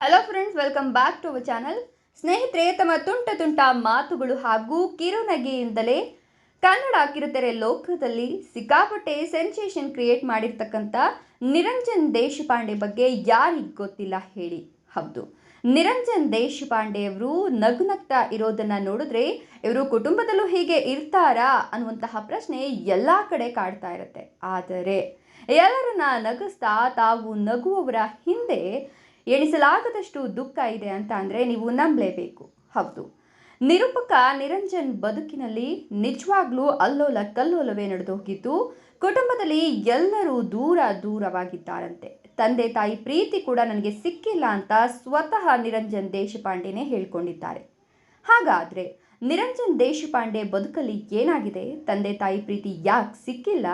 Hello friends welcome back to our channel ಸ್ನೇಹಿತರೆ, ತಮ್ಮ ತುಂಟ ತುಂಟ ಮಾತುಗಳು ಹಾಗೂ ಕಿರುನಗೆಯಿಂದಲೇ ಕನ್ನಡ ಕಿರುತೆರೆ ಲೋಕದಲ್ಲಿ ಸಿಕ್ಕಾಪಟ್ಟೆ ಸೆನ್ಸೇಷನ್ ಕ್ರಿಯೇಟ್ ಮಾಡಿರ್ತಕ್ಕಂಥ ನಿರಂಜನ್ ದೇಶಪಾಂಡೆ ಬಗ್ಗೆ ಯಾರಿಗೆ ಗೊತ್ತಿಲ್ಲ ಹೇಳಿ. ಹೌದು, ನಿರಂಜನ್ ದೇಶಪಾಂಡೆ ಅವರು ಇರೋದನ್ನು ನಗ್ತಾ ಇರೋದನ್ನ ನೋಡಿದ್ರೆ ಇವರು ಕುಟುಂಬದಲ್ಲೂ ಹೀಗೆ ಇರ್ತಾರಾ ಅನ್ನುವಂತಹ ಪ್ರಶ್ನೆ ಎಲ್ಲ ಕಡೆ ಕಾಡ್ತಾ ಇರುತ್ತೆ. ಆದರೆ, ಎಲ್ಲರನ್ನ ನಗಿಸ್ತಾ ತಾವು ನಗುವವರ ಹಿಂದೆ ಎಣಿಸಲಾಗದಷ್ಟು ದುಃಖ ಇದೆ ಅಂತ ಅಂದರೆ ನೀವು ನಂಬಲೇಬೇಕು. ಹೌದು. ನಿರೂಪಕ ನಿರಂಜನ್ ಬದುಕಿನಲ್ಲಿ ನಿಜವಾಗ್ಲೂ ಅಲ್ಲೋಲ ಕಲ್ಲೋಲವೇ ನಡೆದು ಹೋಗಿದ್ದು, ಕುಟುಂಬದಲ್ಲಿ ಎಲ್ಲರೂ ದೂರ ದೂರವಾಗಿದ್ದಾರಂತೆ. ತಂದೆ ತಾಯಿ ಪ್ರೀತಿ ಕೂಡ ನನಗೆ ಸಿಕ್ಕಿಲ್ಲ ಅಂತ ಸ್ವತಃ ನಿರಂಜನ್ ದೇಶಪಾಂಡೆನೇ ಹೇಳ್ಕೊಂಡಿದ್ದಾರೆ. ಹಾಗಾದರೆ ನಿರಂಜನ್ ದೇಶಪಾಂಡೆ ಬದುಕಲ್ಲಿ ಏನಾಗಿದೆ? ತಂದೆ ತಾಯಿ ಪ್ರೀತಿ ಯಾಕೆ ಸಿಕ್ಕಿಲ್ಲ?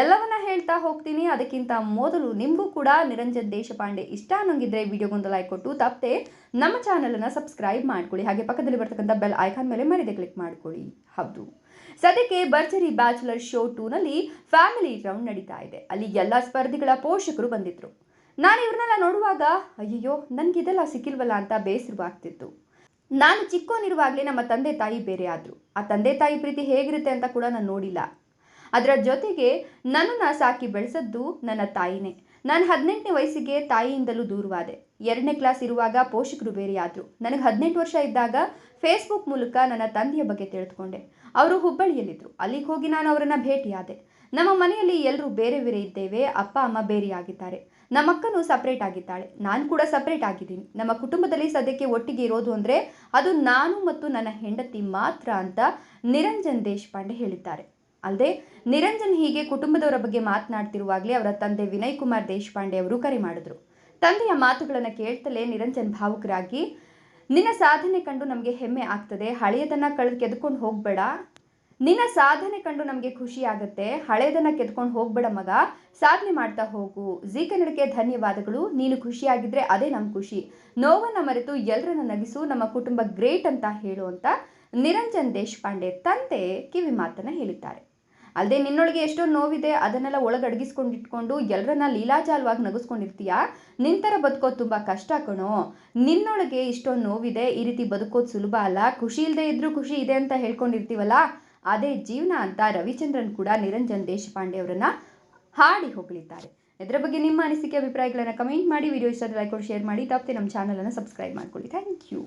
ಎಲ್ಲವನ್ನ ಹೇಳ್ತಾ ಹೋಗ್ತೀನಿ. ಅದಕ್ಕಿಂತ ಮೊದಲು ನಿಮಗೂ ಕೂಡ ನಿರಂಜನ್ ದೇಶಪಾಂಡೆ ಇಷ್ಟ ಅನ್ನೋಂಗಿದ್ರೆ ವಿಡಿಯೋಗೊಂದು ಲೈಕ್ ಕೊಟ್ಟು, ತಪ್ಪದೆ ನಮ್ಮ ಚಾನಲನ್ನು ಸಬ್ಸ್ಕ್ರೈಬ್ ಮಾಡ್ಕೊಳ್ಳಿ. ಹಾಗೆ ಪಕ್ಕದಲ್ಲಿ ಬರ್ತಕ್ಕಂಥ ಬೆಲ್ ಐಕಾನ್ ಮೇಲೆ ಮರಿದೆ ಕ್ಲಿಕ್ ಮಾಡ್ಕೊಳ್ಳಿ. ಹೌದು. ಸದ್ಯಕ್ಕೆ ಭರ್ಜರಿ ಬ್ಯಾಚುಲರ್ ಶೋ ಟೂನಲ್ಲಿ ಫ್ಯಾಮಿಲಿ ರೌಂಡ್ ನಡೀತಾ ಇದೆ. ಅಲ್ಲಿ ಎಲ್ಲ ಸ್ಪರ್ಧಿಗಳ ಪೋಷಕರು ಬಂದಿದ್ರು. ನಾನು ಇವ್ರನ್ನೆಲ್ಲ ನೋಡುವಾಗ, ಅಯ್ಯಯ್ಯೋ ನನಗಿದೆಲ್ಲ ಸಿಕ್ಕಿಲ್ವಲ್ಲ ಅಂತ ಬೇಸರವಾಗ್ತಿತ್ತು ನಾನು ಚಿಕ್ಕೋನಿರುವಾಗಲೇ ನಮ್ಮ ತಂದೆ ತಾಯಿ ಬೇರೆ ಆದರು. ಆ ತಂದೆ ತಾಯಿ ಪ್ರೀತಿ ಹೇಗಿರುತ್ತೆ ಅಂತ ಕೂಡ ನಾನು ನೋಡಿಲ್ಲ. ಅದರ ಜೊತೆಗೆ ನನ್ನನ್ನು ಸಾಕಿ ಬೆಳೆಸದ್ದು ನನ್ನ ತಾಯಿನೇ. ನಾನು ಹದಿನೆಂಟನೇ ವಯಸ್ಸಿಗೆ ತಾಯಿಯಿಂದಲೂ ದೂರವಾದೆ. ಎರಡನೇ ಕ್ಲಾಸ್ ಇರುವಾಗ ಪೋಷಕರು ಬೇರೆ ಆದರು. ನನಗೆ ಹದಿನೆಂಟು ವರ್ಷ ಇದ್ದಾಗ ಫೇಸ್ಬುಕ್ ಮೂಲಕ ನನ್ನ ತಂದೆಯ ಬಗ್ಗೆ ತಿಳಿದುಕೊಂಡೆ. ಅವರು ಹುಬ್ಬಳ್ಳಿಯಲ್ಲಿದ್ದರು ಅಲ್ಲಿಗೆ ಹೋಗಿ ನಾನು ಅವರನ್ನು ಭೇಟಿಯಾದೆ. ನಮ್ಮ ಮನೆಯಲ್ಲಿ ಎಲ್ಲರೂ ಬೇರೆ ಬೇರೆ ಇದ್ದೇವೆ, ಅಪ್ಪ, ಅಮ್ಮ ಬೇರೆಯಾಗಿದ್ದಾರೆ ನಮ್ಮ ಅಕ್ಕನು ಸಪ್ರೇಟ್ ಆಗಿದ್ದಾಳೆ. ನಾನು ಕೂಡ ಸಪ್ರೇಟ್ ಆಗಿದ್ದೀನಿ. ನಮ್ಮ ಕುಟುಂಬದಲ್ಲಿ ಸದ್ಯಕ್ಕೆ ಒಟ್ಟಿಗೆ ಇರೋದು ಅಂದರೆ ಅದು ನಾನು ಮತ್ತು ನನ್ನ ಹೆಂಡತಿ ಮಾತ್ರ ಅಂತ ನಿರಂಜನ್ ದೇಶಪಾಂಡೆ ಹೇಳಿದ್ದಾರೆ. ಅಲ್ಲದೆ ನಿರಂಜನ್ ಹೀಗೆ ಕುಟುಂಬದವರ ಬಗ್ಗೆ ಮಾತನಾಡ್ತಿರುವಾಗಲೇ ಅವರ ತಂದೆ ವಿನಯ್ ಕುಮಾರ್ ದೇಶಪಾಂಡೆ ಅವರು ಕರೆ ಮಾಡಿದ್ರು. ತಂದೆಯ ಮಾತುಗಳನ್ನು ಕೇಳ್ತಲೇ ನಿರಂಜನ್ ಭಾವುಕರಾಗಿ, ನಿನ್ನ ಸಾಧನೆ ಕಂಡು ನಮಗೆ ಹೆಮ್ಮೆ ಆಗ್ತದೆ. ಹಳೆಯದನ್ನು ಕಳೆದು ಕೆದ್ಕೊಂಡು ಹೋಗಬೇಡ. ನಿನ್ನ ಸಾಧನೆ ಕಂಡು ನಮಗೆ ಖುಷಿ ಆಗುತ್ತೆ. ಹಳೆಯದನ್ನು ಕೆತ್ಕೊಂಡು ಹೋಗ್ಬೇಡ ಮಗ. ಸಾಧನೆ ಮಾಡ್ತಾ ಹೋಗು. ಜಿ ಕನ್ನಡಕ್ಕೆ ಧನ್ಯವಾದಗಳು. ನೀನು ಖುಷಿಯಾಗಿದ್ರೆ ಅದೇ ನಮ್ಮ ಖುಷಿ. ನೋವನ್ನು ಮರೆತು ಎಲ್ಲರನ್ನ ನಗಿಸು. ನಮ್ಮ ಕುಟುಂಬ ಗ್ರೇಟ್ ಅಂತ ಹೇಳು ಅಂತ ನಿರಂಜನ್ ದೇಶಪಾಂಡೆ ತಂದೆ ಕಿವಿ ಮಾತನ್ನು ಹೇಳಿದ್ದಾರೆ. ಅಲ್ಲದೆ ನಿನ್ನೊಳಗೆ ಎಷ್ಟೋ ನೋವಿದೆ. ಅದನ್ನೆಲ್ಲ ಒಳಗಡಗಿಸ್ಕೊಂಡು ಇಟ್ಕೊಂಡು ಎಲ್ಲರನ್ನ ಲೀಲಾಜಾಲವಾಗಿ ನಗಿಸ್ಕೊಂಡಿರ್ತೀಯ? ನಿಂತರ ಬದುಕೋದು ತುಂಬ ಕಷ್ಟ ಕಣೋ. ನಿನ್ನೊಳಗೆ ಇಷ್ಟೊಂದು ನೋವಿದೆ. ಈ ರೀತಿ ಬದುಕೋದು ಸುಲಭ ಅಲ್ಲ. ಖುಷಿ ಇಲ್ಲದೆ ಇದ್ರೂ ಖುಷಿ ಇದೆ ಅಂತ ಹೇಳ್ಕೊಂಡಿರ್ತೀವಲ್ಲ. ಅದೇ ಜೀವನ ಅಂತ ರವಿಚಂದ್ರನ್ ಕೂಡ ನಿರಂಜನ್ ದೇಶಪಾಂಡೆ ಅವರನ್ನ ಹಾಡಿ ಹೊಗಳಿದ್ದಾರೆ. ಇದರ ಬಗ್ಗೆ ನಿಮ್ಮ ಅನಿಸಿಕೆ, ಅಭಿಪ್ರಾಯಗಳನ್ನು ಕಮೆಂಟ್ ಮಾಡಿ ವಿಡಿಯೋ ಇಷ್ಟ ಲೈಕ್ ಶೇರ್ ಮಾಡಿ. ತಪ್ಪದೆ ನಮ್ಮ ಚಾನಲನ್ನು ಸಬ್ಸ್ಕ್ರೈಬ್ ಮಾಡ್ಕೊಳ್ಳಿ. Thank you